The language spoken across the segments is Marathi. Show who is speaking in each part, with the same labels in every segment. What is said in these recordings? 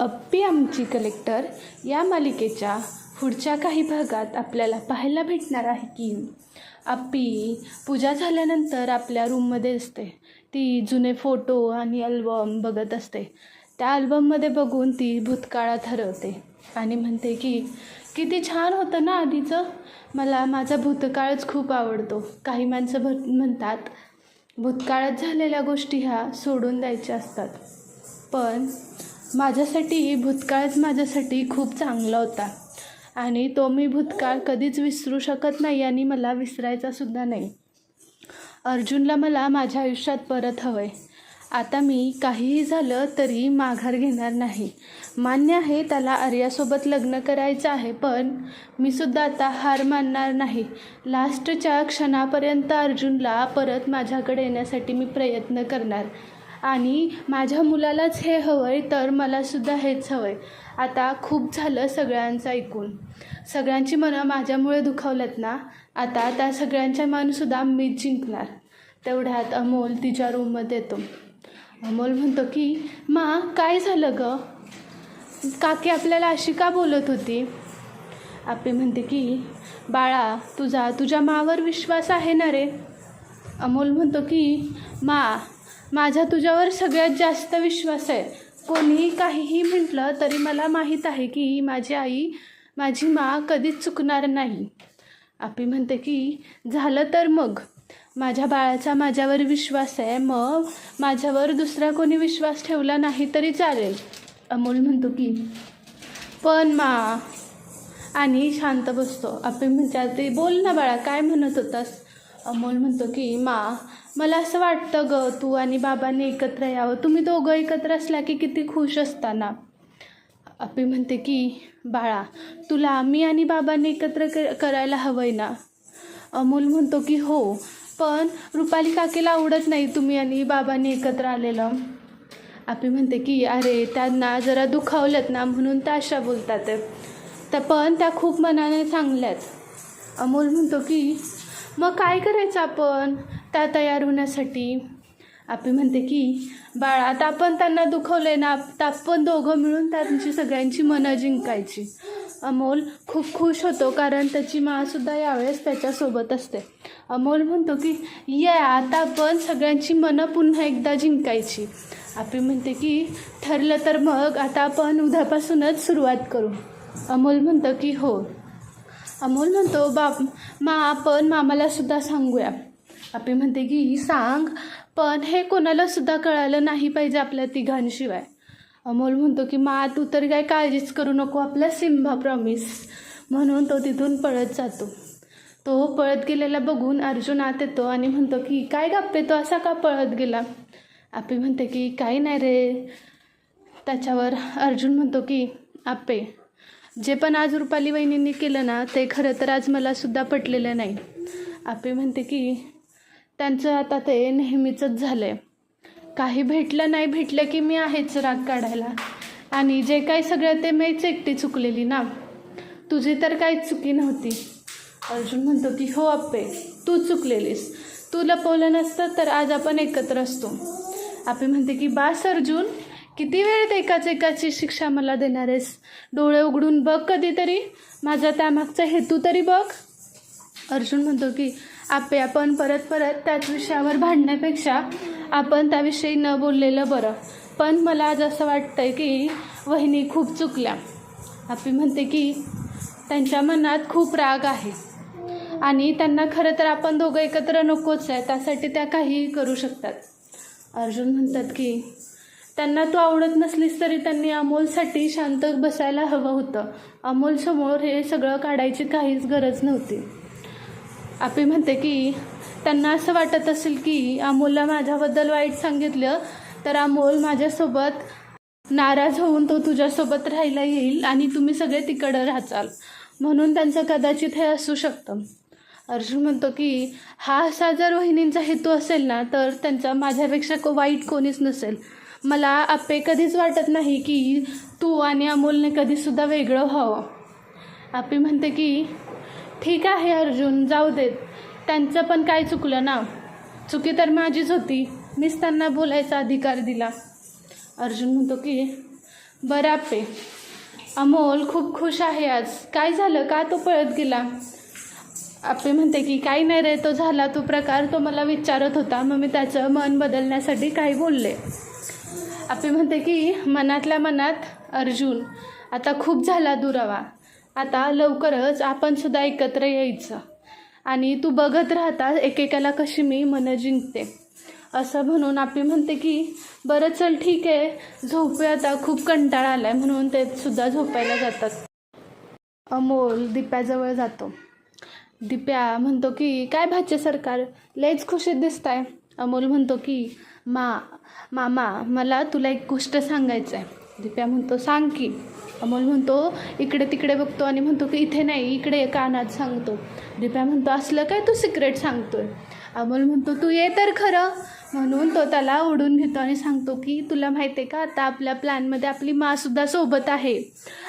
Speaker 1: अप्पी आमची कलेक्टर या मालिकेच्या पुढच्या काही भागात आपल्याला पाहायला भेटणार आहे की अप्पी पूजा झाल्यानंतर आपल्या रूममध्ये असते. ती जुने फोटो आणि अल्बम बघत असते. त्या अल्बममध्ये बघून ती भूतकाळात हरवते आणि म्हणते की किती छान होतं ना आधीचं. मला माझा भूतकाळच खूप आवडतो. काही माणसं भ म्हणतात भूतकाळात झालेल्या गोष्टी ह्या सोडून द्यायच्या असतात. पण माझ्यासाठी भूतकाळच माझ्यासाठी खूप चांगला होता. आणि तो मी भूतकाळ कधीच विसरू शकत नाही आणि मला विसरायचासुद्धा नाही. अर्जुनला मला माझ्या आयुष्यात परत हवं आहे आता मी काहीही झालं तरी माघार घेणार नाही. मान्य आहे त्याला आर्यासोबत लग्न करायचं आहे पण मी सुद्धा आता हार मानणार नाही. लास्टच्या क्षणापर्यंत अर्जुनला परत माझ्याकडे येण्यासाठी मी प्रयत्न करणार. आणि माझ्या मुलालाच हे हवं आहे तर मलासुद्धा हेच हवं आहे आता खूप झालं सगळ्यांचं ऐकून. सगळ्यांची मनं माझ्यामुळे दुखावल्यात ना? आता त्या सगळ्यांच्या मनसुद्धा मीच जिंकणार. तेवढ्यात अमोल तिच्या रूममध्ये येतो. अमोल म्हणतो की मा काय झालं ग? काकी आपल्याला अशी का बोलत होती? आपे म्हणते की बाळा तुझा तुझ्या मावर विश्वास आहे ना रे? अमोल म्हणतो की मा माझा तुझ्यावर सगळ्यात जास्त विश्वास आहे. कोणीही काहीही म्हटलं तरी मला माहीत आहे की माझी आई माझी मा कधीच चुकणार नाही. आपी म्हणते की झालं तर मग. माझ्या बाळाचा माझ्यावर विश्वास आहे. मग माझ्यावर दुसरा कोणी विश्वास ठेवला नाही तरी चालेल. अमोल म्हणतो की पण मा आणि शांत बसतो. आपण म्हणते बोल ना बाळा काय म्हणत होतास? अमोल म्हणतो की मा मला असं वाटतं ग तू आणि बाबांनी एकत्र यावं. तुम्ही दोघं एकत्र असला की किती खुश असताना. आपी म्हणते की बाळा तुला मी आणि बाबांनी एकत्र क करायला हवं आहे ना? अमोल म्हणतो की हो पण रुपाली काकीला आवडत नाही तुम्ही आणि बाबांनी एकत्र आलेलं. आपी म्हणते की अरे त्यांना जरा दुखावलंत ना म्हणून त्या अशा बोलतात. तर पण त्या खूप मनाने चांगल्यात. अमोल म्हणतो की मग काय करायचं आपण? त्या तयार होण्यासाठी. आपी म्हणते की बाळ आता आपण त्यांना दुखवले ना तर आपण दोघं मिळून त्यांची सगळ्यांची मनं जिंकायची. अमोल खूप खुश होतो कारण त्याची मासुद्धा यावेळेस त्याच्यासोबत असते. अमोल म्हणतो की या आता आपण सगळ्यांची मनं पुन्हा एकदा जिंकायची. आपी म्हणते की ठरलं तर मग आता आपण उद्यापासूनच सुरुवात करू. अमोल म्हणतं की हो. अमोल म्हणतो बाप मा आपण मामाला सुद्धा सांगूया. आपी म्हणते की सांग पण हे कोणाला सुद्धा कळालं नाही पाहिजे आपल्या तिघांशिवाय. अमोल म्हणतो की मा तू तर काय काळजीच करू नको आपला सिम्बा प्रॉमिस म्हणून तो तिथून पळत जातो. तो पळत गेलेला बघून अर्जुन आत येतो आणि म्हणतो की काय गप्पे तो असा का पळत गेला? आपी म्हणते की काही नाही रे. त्याच्यावर अर्जुन म्हणतो की आपे जे पण आज रुपाली वहिनींनी केलं ना ते खरं तर आज मलासुद्धा पटलेलं नाही. आपे म्हणते की त्यांचं आता ते नेहमीचंच झालं आहे काही भेटलं नाही भेटलं की मी आहेच राग काढायला. आणि जे काही सगळं ते मीच एकटी चुकलेली ना. तुझी तर काहीच चुकी नव्हती. अर्जुन म्हणतो की हो अप्पे तू चुकलेलीस. तू लपवलं नसतं तर आज आपण एकत्र असतो. आपे म्हणते की बास अर्जुन किती वेळ एकाच एकाची शिक्षा मला देणार आहेस? डोळे उघडून बघ कधीतरी. माझा त्यामागचा हेतू तरी बघ. अर्जुन म्हणतो की आपे आपण परत परत त्याच विषयावर भांडण्यापेक्षा आपण त्याविषयी न बोललेलं बरं. पण मला आज असं वाटतंय की वहिनी खूप चुकल्या. आपी म्हणते की त्यांच्या मनात खूप राग आहे. आणि त्यांना खरं तर आपण दोघं एकत्र नकोच आहे. त्यासाठी त्या काहीही करू शकतात. अर्जुन म्हणतात की त्यांना तू आवडत नसलीस तरी त्यांनी अमोलसाठी शांत बसायला हवं होतं. अमोलसमोर हे सगळं काढायची काहीच गरज नव्हती. आपी म्हणते की त्यांना असं वाटत असेल की अमोलला माझ्याबद्दल वाईट सांगितलं तर अमोल माझ्यासोबत नाराज होऊन तो तुझ्यासोबत राहायला येईल आणि तुम्ही सगळे तिकडं राहचाल. म्हणून त्यांचं कदाचित हे असू शकतं. अर्जुन म्हणतो की हा असा जर वहिनींचा हेतू असेल ना तर त्यांचा माझ्यापेक्षा को वाईट कोणीच नसेल. मला आपे कधीच वाटत नाही की तू आणि अमोलने कधीसुद्धा वेगळं व्हावं. आपी म्हणते की ठीक आहे अर्जुन जाऊ देत. त्यांचं पण काय चुकलं ना? चुकी तर माझीच होती. मीच त्यांना बोलायचा अधिकार दिला. अर्जुन म्हणतो की बरं आपे. अमोल खूप खुश आहे आज. काय झालं? का तो पळत गेला? आपे म्हणते की काही नाही रे तो झाला तो प्रकार. तो मला विचारत होता. मग मी त्याचं मन बदलण्यासाठी काही बोलले. आपे म्हणते की मनातल्या मनात अर्जुन आता खूप झाला दुरावा. आता लवकरच आपण सुद्धा एकत्र यायचं. आणि तू बघत राहता एकेकाला कशी मी मनं जिंकते. असं म्हणून आपी म्हणते की बरं चल ठीक आहे झोपू आता खूप कंटाळा आला आहे म्हणून ते सुद्धा झोपायला जातात. अमोल दिप्याजवळ जातो. दिप्या म्हणतो की काय भाचे सरकार लयच खुशीत दिसताय. अमोल म्हणतो की मा मामा मला तुला एक गोष्ट सांगायचं आहे दिप्या म्हणतो सांग की. अमोल म्हणतो इकडे तिकडे बघतो. आणि म्हणतो की इथे नाही इकडे कानात सांगतो. दिप्या म्हणतो असलं काय तू सिक्रेट सांगतोय? अमोल म्हणतो तू ये तर खरं. म्हणून तो त्याला ओढून घेतो आणि सांगतो की तुला माहिती आहे का आता आपल्या प्लॅनमध्ये आपली मासुद्धा सोबत आहे.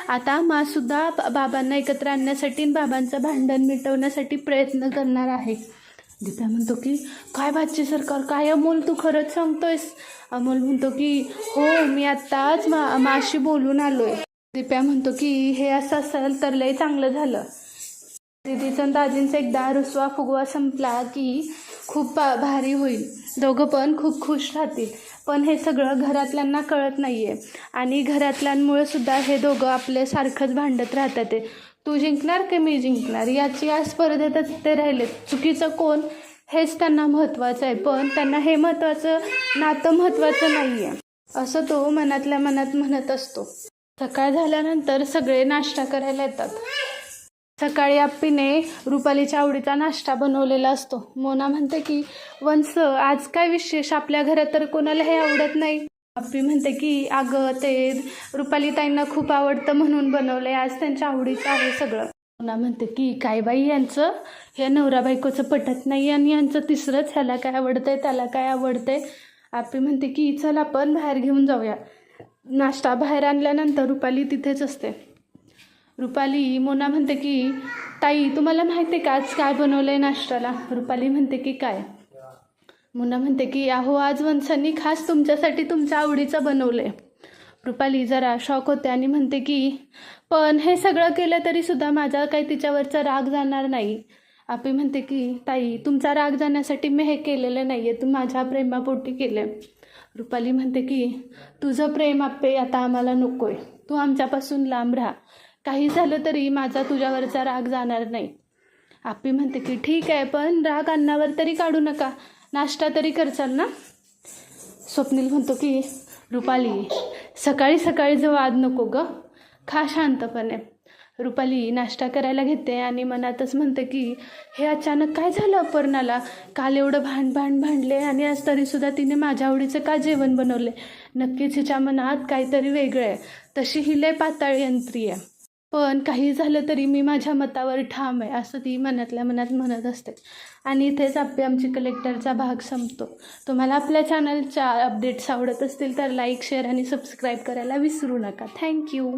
Speaker 1: आता मासुद्धा बाबांना एकत्र आणण्यासाठी आणि बाबांचं भांडण मिटवण्यासाठी प्रयत्न करणार आहे. म्हणजे दिप्या म्हणतो की काय भाची सरकार काय अमोल तू खरंच सांगतोयस? अमोल म्हणतो की हो मी आत्ताच मा माशी बोलून आलोय. दिप्या म्हणतो की हे असं असेल तर लय चांगलं झालं. दिदीचं आणि दाजींचा एकदा रुसवा फुगवा संपला की खूप भा भारी होईल. दोघं पण खूप खुश राहतील. पण हे सगळं घरातल्यांना कळत नाही आहे आणि घरातल्यांमुळे सुद्धा हे दोघं आपले सारखंच भांडत राहतात ते. तू जिंकणार की मी जिंकणार? याची या स्पर्धेतच ते राहिले. चुकीचं कोण? हेच त्यांना महत्त्वाचं आहे. पण त्यांना हे महत्त्वाचं नातं महत्त्वाचं नाही आहे असं तो मनातल्या मनात म्हणत असतो. सकाळ झाल्यानंतर सगळे नाश्ता करायला येतात. सकाळी आप्पीने रुपालीच्या आवडीचा नाश्ता बनवलेला असतो. मोना म्हणते की वंस आज काय विशेष? आपल्या घरात तर कोणाला हे आवडत नाही. आप्पी म्हणते की अगं ते रुपाली ताईंना खूप आवडतं म्हणून बनवलं आहे आज त्यांच्या आवडीचं आहे सगळं. मोना म्हणते की काय बाई यांचं? हे नवरा बायकोचं पटत नाही आणि यांचं तिसरंच ह्याला काय आवडतंय त्याला काय आवडतंय? आप्पी म्हणते की चल आपण बाहेर घेऊन जाऊया. नाश्ता बाहेर आणल्यानंतर रुपाली तिथेच असते. रुपाली मोना म्हणते की ताई तुम्हाला माहिती आहे का आज काय बनवलं आहे नाश्त्याला? रुपाली म्हणते की काय? मुन्ना म्हणते की अहो आज वंशांनी खास तुमच्यासाठी तुमच्या आवडीचं बनवलं आहे रुपाली जरा शॉक होते आणि म्हणते की पण हे सगळं केलं तरी सुद्धा माझा काही तिच्यावरचा राग जाणार नाही. आपी म्हणते की ताई तुमचा राग जाण्यासाठी मी हे केलेलं नाही आहे तू माझ्या प्रेमापोटी केलं आहे रुपाली म्हणते की तुझं प्रेम आपे आता आम्हाला नको आहे तू आमच्यापासून लांब राहा. काही झालं तरी माझा तुझ्यावरचा राग जाणार नाही. आपी म्हणते की ठीक आहे पण राग अन्नावर तरी काढू नका. नाश्ता तरी करचाल ना. स्वप्नील म्हणतो की रुपाली सकाळी सकाळी जो वाद नको ग. खा शांतपणे. रुपाली नाश्ता करायला घेते आणि मनातच म्हणते की हे अचानक काय झालं अपर्णाला? काल एवढं भांड भांड भांडले आणि आज तरीसुद्धा तिने माझ्या आवडीचं का जेवण बनवले? नक्कीच हिच्या मनात काहीतरी वेगळं आहे. तशी ही लय पाताळ यंत्री आहे. पण काही झालं तरी मी माझ्या मतावर ठाम आहे असं ती मनातल्या मनात म्हणत असते. आणि इथेच आपली आमची कलेक्टरचा भाग संपतो. तुम्हाला आपल्या चॅनलच्या अपडेट्स आवडत असतील तर लाईक शेअर आणि सबस्क्राईब करायला विसरू नका. थँक्यू